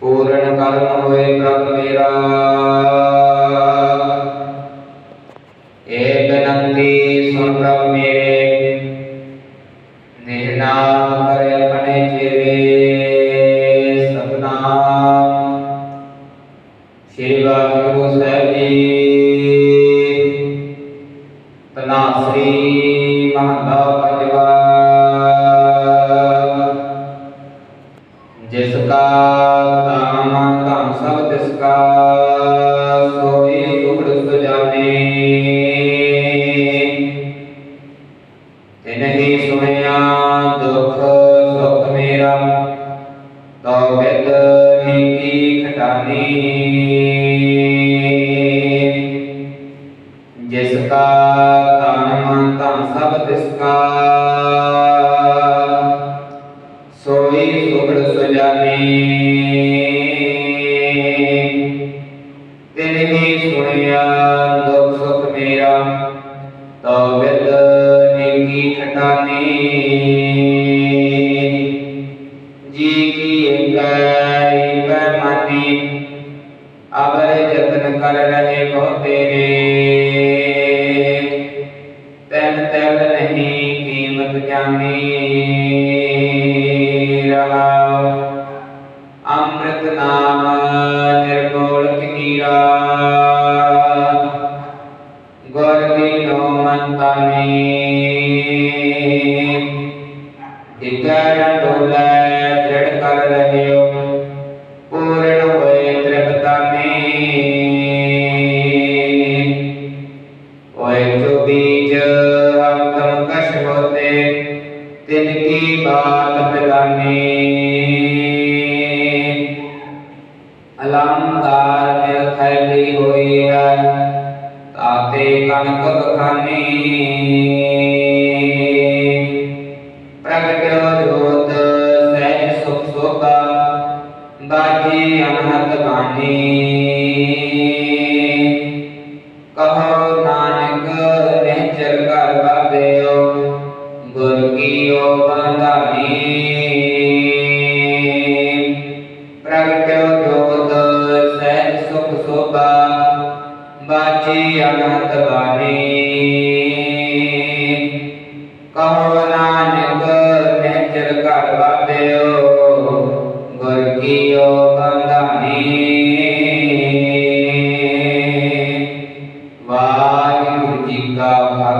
ਪੂਰਨ ਕਰਮ ਹੋਏ ਪ੍ਰਭ ਮੇਰਾ। ਏ ਬਨੰਦੀ ਸੁਨ ਪ੍ਰਭ ਮੇਰੇ। ਨਿਰਨਾਮ ਕਰੇ ਸਭ ਤਿਸ ਕਾ ਸੋਈ ਸੁਖੜ ਸੁਜਾਨੇ। ਤਿਨ ਹੀ ਸੁਣਿਆ ਦੁਖ, ਸੁਖ ਮੇਰਾ ਤੋ ਵਿਦ ਨੀਕੀ ਖਟਾਨੀ। ਜਿਸ ਕਾ ਤਨ ਮਨ ਧਨ ਸਭ ਤਿਸ ਕਾ, ਸੋਈ ਸੁਖੜ ਸੁਜਾਨੀ। ਮੇਰਾ, ਤੋ ਵਿਦ ਖਟਾਨੀ ਜੀ ਕੀ ਏਕੈ ਏਕੈ ਅਬਰ ਜਤਨ ਕਰ ਰਹੇ ਬਹੁ ਤੇਰੇ। ਤੈਨ ਤੈਲ ਨਹੀਂ ਕੀਮਤ ਜਾਣੀ। ਰਹਾਉ ਅੰਮ੍ਰਿਤ ਨਾਮ ਨਿਰਮੋਲ ਕੀਰਾ ਇਕਰ ਡੋਲੇ ਦ੍ਰਿੜ ਕਰ ਰਹਿਓ, ਪੂਰਨ ਹੋਏ ਤ੍ਰਿਪਤਾਨੀ। ਓਏ ਜੋ ਬੀਜ ਹਮ ਕਸ਼ ਹੋਤੇ, ਤਿਨ ਕੀ ਬਾਤ ਬਿਲਾਨੀ। ਅਲੰਕਾਰ ਮਿਲ ਥੈਲੀ ਹੋਈ ਹੈ, ਤਾਤੇ ਕਣਕ ਬਖਾਨੀ। ਬਾਜੀ ਅਨਹਤ ਬਾਣੀ। ਕਹੋ ਨਾਨਕ, ਨਿਹਚਲ ਕਰ ਬਾਬਿਓ ਗੁਰ ਕੀਓ ਬੰਧਾਨੀ ਪ੍ਰਗਟਿਓ ਜੋਤ ਸਹਿਜ ਸੁਖ ਸੋਭਾ ਬਾਜੀ ਅਨਹਤ ਬਾਣੀ।